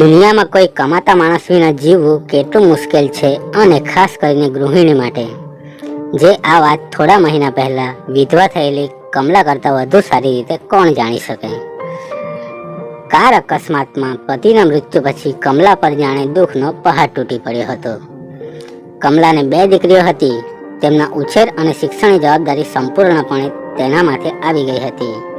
દુનિયામાં કોઈ કમાતા માણસ વિના જીવવું કેટલું મુશ્કેલ છે અને ખાસ કરીને ગૃહિણી માટે. જે આ વાત થોડા મહિના પહેલા વિધવા થયેલી કમલા કરતાં વધુ સારી રીતે કોણ જાણી શકે? કાર અકસ્માતમાં પતિના મૃત્યુ પછી કમલા પર જાણે દુઃખનો પહાડ તૂટી પડ્યો હતો. કમલાને બે દીકરીઓ હતી. તેમના ઉછેર અને શિક્ષણની જવાબદારી સંપૂર્ણપણે તેના માથે આવી ગઈ હતી.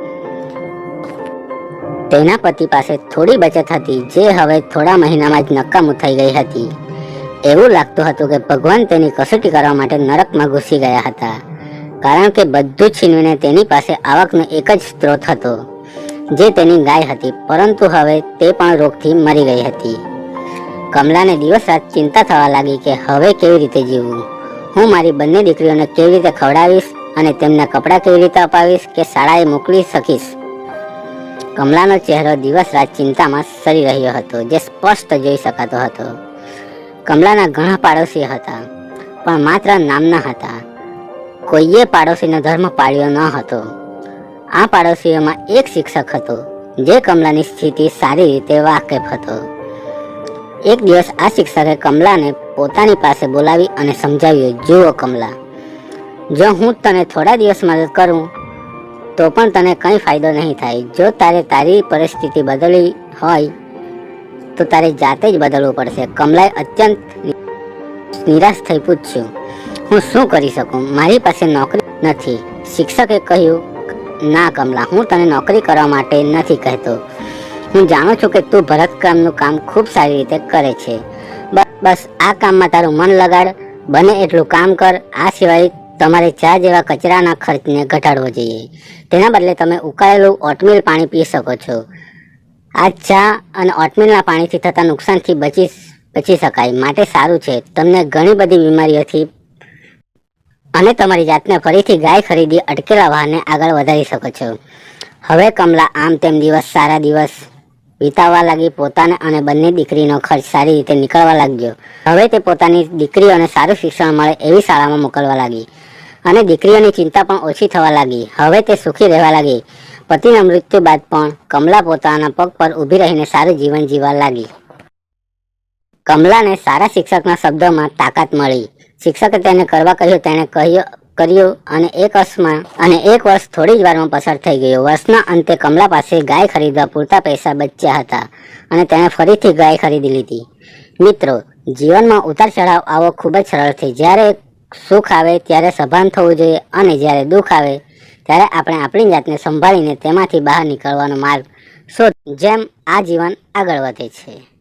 તેના પતિ પાસે થોડી બચત હતી, જે હવે થોડા મહિનામાં જ નકામું થઈ ગઈ હતી. એવું લાગતું હતું કે ભગવાન તેની કસોટી કરવા માટે નરકમાં ઘૂસી ગયા હતા. કારણ કે બધું છીનવીને તેની પાસે આવકનો એક જ સ્ત્રોત હતો, જે તેની ગાય હતી, પરંતુ હવે તે પણ રોગથી મરી ગઈ હતી. કમલાને દિવસ રાત ચિંતા થવા લાગી કે હવે કેવી રીતે જીવવું? હું મારી બંને દીકરીઓને કેવી રીતે ખવડાવીશ અને તેમના કપડાં કેવી રીતે અપાવીશ કે શાળાએ મોકલી શકીશ? કમલાનો ચહેરો દિવસ રાત ચિંતામાં સરી રહ્યો હતો, જે સ્પષ્ટ જોઈ શકાતો હતો. કમલાના ઘણા પાડોશી હતા, પણ માત્ર નામના હતા. કોઈએ પાડોશીનો ધર્મ પાળ્યો ન હતો. આ પાડોશીઓમાં એક શિક્ષક હતો, જે કમલાની સ્થિતિ સારી રીતે વાકેફ હતો. એક દિવસ આ શિક્ષકે કમલાને પોતાની પાસે બોલાવી અને સમજાવ્યું, જુઓ કમલા, જો હું તને થોડા દિવસ મદદ કરું તો પણ તને કંઈ ફાયદો નહીં થાય. જો તારે તારી પરિસ્થિતિ બદલવી હોય, તો તારે જાતે જ બદલવું પડશે. કમલાએ અત્યંત નિરાશ થઈ પૂછ્યું, હું શું કરી શકું? મારી પાસે નોકરી નથી. શિક્ષકે કહ્યું, ના કમલા, હું તને નોકરી કરવા માટે નથી કહેતો. હું જાણું છું કે તું ભરતકામનું કામ ખૂબ સારી રીતે કરે છે. બસ આ કામમાં તારું મન લગાડ. બને એટલું કામ કર. આ સિવાય તમારે ચા જેવા કચરાના ખર્ચને ઘટાડવો જોઈએ. તેના બદલે તમે ઉકાળેલું ઓટમીલ પાણી પી શકો છો. આ ચા અને ઓટમીલના પાણીથી થતા નુકસાનથી બચી બચી શકાય. માટે સારું છે. તમને ઘણી બધી બીમારીઓથી અને તમારી જાતને ફરીથી ગાય ખરીદી અટકેલા વાહને આગળ વધારી શકો છો. હવે કમલા આમ તેમ દિવસ, સારા દિવસ વિતાવવા લાગી પોતાને અને બંને દીકરીનો ખર્ચ સારી રીતે નીકળવા લાગ્યો. હવે તે પોતાની દીકરીઓને સારું શિક્ષણ મળે એવી શાળામાં મોકલવા લાગી. અને દીકરીઓની ચિંતા પણ ઓછી થવા લાગી. હવે તે સુખી રહેવા લાગી. પતિના મૃત્યુ બાદ પણ કમલા પોતાના પગ પર ઊભી રહીને સારું જીવન જીવવા લાગી. કમલાને સારા શિક્ષકના શબ્દોમાં તાકાત મળી. શિક્ષકે તેને કરવા કહ્યું, તેણે કહ્યું, કર્યું અને એક વર્ષમાં, અને એક વર્ષ થોડી જ વારમાં પસાર થઈ ગયો. વર્ષના અંતે કમલા પાસે ગાય ખરીદવા પૂરતા પૈસા બચ્યા હતા અને તેણે ફરીથી ગાય ખરીદી લીધી. મિત્રો, જીવનમાં ઉતાર ચઢાવ આવો ખૂબ જ સરળ છે. જ્યારે સુખ આવે ત્યારે સભાન થવું જોઈએ અને જ્યારે દુઃખ આવે ત્યારે આપણે આપણી જાતને સંભાળીને તેમાંથી બહાર નીકળવાનો માર્ગ શોધ જેમ આ જીવન આગળ વધે છે.